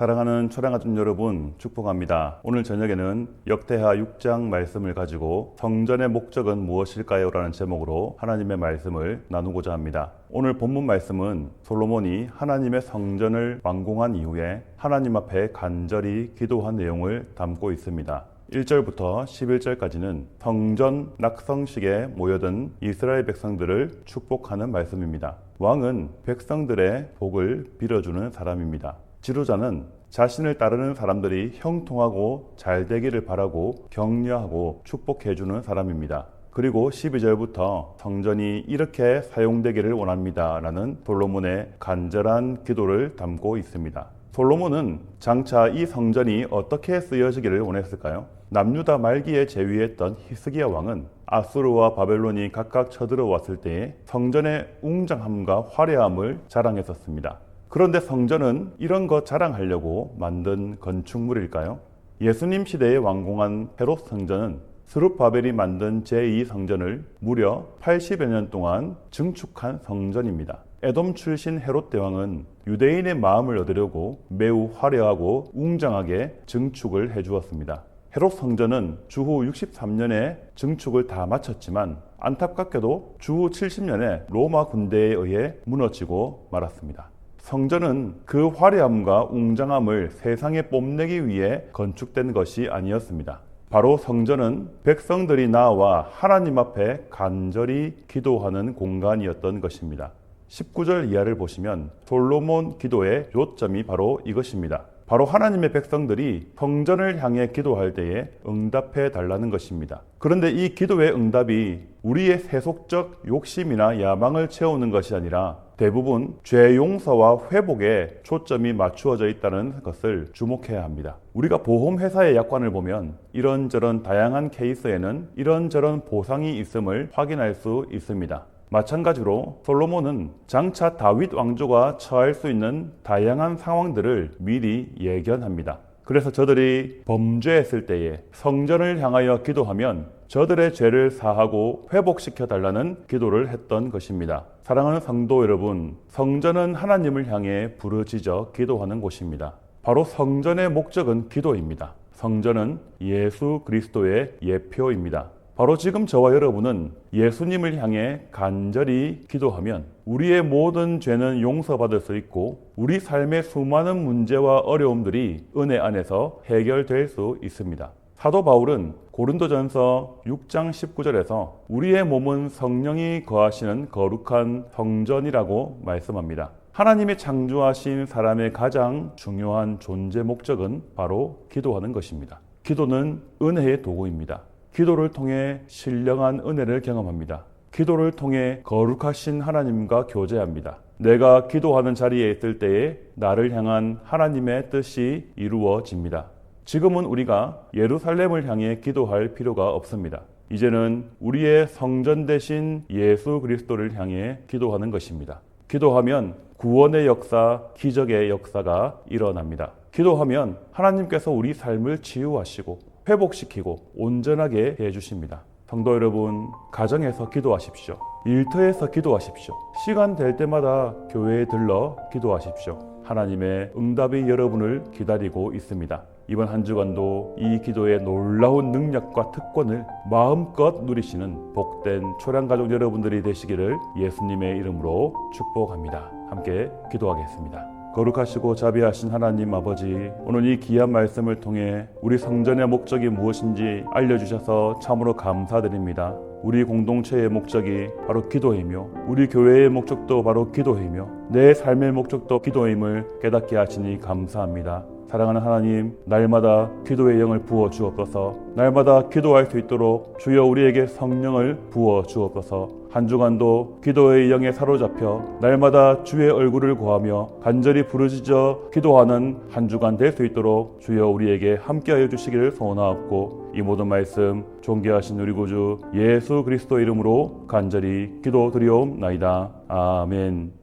사랑하는 초량가족 여러분 축복합니다. 오늘 저녁에는 역대하 6장 말씀을 가지고 성전의 목적은 무엇일까요? 라는 제목으로 하나님의 말씀을 나누고자 합니다. 오늘 본문 말씀은 솔로몬이 하나님의 성전을 완공한 이후에 하나님 앞에 간절히 기도한 내용을 담고 있습니다. 1절부터 11절까지는 성전 낙성식에 모여든 이스라엘 백성들을 축복하는 말씀입니다. 왕은 백성들의 복을 빌어주는 사람입니다. 지도자는 자신을 따르는 사람들이 형통하고 잘 되기를 바라고 격려하고 축복해주는 사람입니다. 그리고 12절부터 성전이 이렇게 사용되기를 원합니다. 라는 솔로몬의 간절한 기도를 담고 있습니다. 솔로몬은 장차 이 성전이 어떻게 쓰여지기를 원했을까요? 남유다 말기에 제위했던 히스기야 왕은 아수르와 바벨론이 각각 쳐들어왔을 때에 성전의 웅장함과 화려함을 자랑했었습니다. 그런데 성전은 이런 것 자랑하려고 만든 건축물일까요? 예수님 시대에 완공한 헤롯 성전은 스룹바벨이 만든 제2성전을 무려 80여 년 동안 증축한 성전입니다. 에돔 출신 헤롯 대왕은 유대인의 마음을 얻으려고 매우 화려하고 웅장하게 증축을 해주었습니다. 헤롯 성전은 주후 63년에 증축을 다 마쳤지만 안타깝게도 주후 70년에 로마 군대에 의해 무너지고 말았습니다. 성전은 그 화려함과 웅장함을 세상에 뽐내기 위해 건축된 것이 아니었습니다. 바로 성전은 백성들이 나와 하나님 앞에 간절히 기도하는 공간이었던 것입니다. 19절 이하를 보시면 솔로몬 기도의 요점이 바로 이것입니다. 바로 하나님의 백성들이 성전을 향해 기도할 때에 응답해 달라는 것입니다. 그런데 이 기도의 응답이 우리의 세속적 욕심이나 야망을 채우는 것이 아니라 대부분 죄 용서와 회복에 초점이 맞추어져 있다는 것을 주목해야 합니다. 우리가 보험회사의 약관을 보면 이런저런 다양한 케이스에는 이런저런 보상이 있음을 확인할 수 있습니다. 마찬가지로 솔로몬은 장차 다윗 왕조가 처할 수 있는 다양한 상황들을 미리 예견합니다. 그래서 저들이 범죄했을 때에 성전을 향하여 기도하면 저들의 죄를 사하고 회복시켜 달라는 기도를 했던 것입니다. 사랑하는 성도 여러분, 성전은 하나님을 향해 부르짖어 기도하는 곳입니다. 바로 성전의 목적은 기도입니다. 성전은 예수 그리스도의 예표입니다. 바로 지금 저와 여러분은 예수님을 향해 간절히 기도하면 우리의 모든 죄는 용서받을 수 있고 우리 삶의 수많은 문제와 어려움들이 은혜 안에서 해결될 수 있습니다. 사도 바울은 고린도전서 6장 19절에서 우리의 몸은 성령이 거하시는 거룩한 성전이라고 말씀합니다. 하나님의 창조하신 사람의 가장 중요한 존재 목적은 바로 기도하는 것입니다. 기도는 은혜의 도구입니다. 기도를 통해 신령한 은혜를 경험합니다. 기도를 통해 거룩하신 하나님과 교제합니다. 내가 기도하는 자리에 있을 때에 나를 향한 하나님의 뜻이 이루어집니다. 지금은 우리가 예루살렘을 향해 기도할 필요가 없습니다. 이제는 우리의 성전 대신 예수 그리스도를 향해 기도하는 것입니다. 기도하면 구원의 역사, 기적의 역사가 일어납니다. 기도하면 하나님께서 우리 삶을 치유하시고 회복시키고 온전하게 해 주십니다. 성도 여러분, 가정에서 기도하십시오. 일터에서 기도하십시오. 시간 될 때마다 교회에 들러 기도하십시오. 하나님의 응답이 여러분을 기다리고 있습니다. 이번 한 주간도 이 기도의 놀라운 능력과 특권을 마음껏 누리시는 복된 초량 가족 여러분들이 되시기를 예수님의 이름으로 축복합니다. 함께 기도하겠습니다. 거룩하시고 자비하신 하나님 아버지, 오늘 이 귀한 말씀을 통해 우리 성전의 목적이 무엇인지 알려주셔서 참으로 감사드립니다. 우리 공동체의 목적이 바로 기도이며, 우리 교회의 목적도 바로 기도이며, 내 삶의 목적도 기도임을 깨닫게 하시니 감사합니다. 사랑하는 하나님, 날마다 기도의 영을 부어 주옵소서. 날마다 기도할 수 있도록 주여 우리에게 성령을 부어 주옵소서. 한 주간도 기도의 영에 사로잡혀 날마다 주의 얼굴을 구하며 간절히 부르짖어 기도하는 한 주간 될 수 있도록 주여 우리에게 함께하여 주시기를 소원하옵고 이 모든 말씀 존귀하신 우리 구주 예수 그리스도 이름으로 간절히 기도드리옵나이다. 아멘.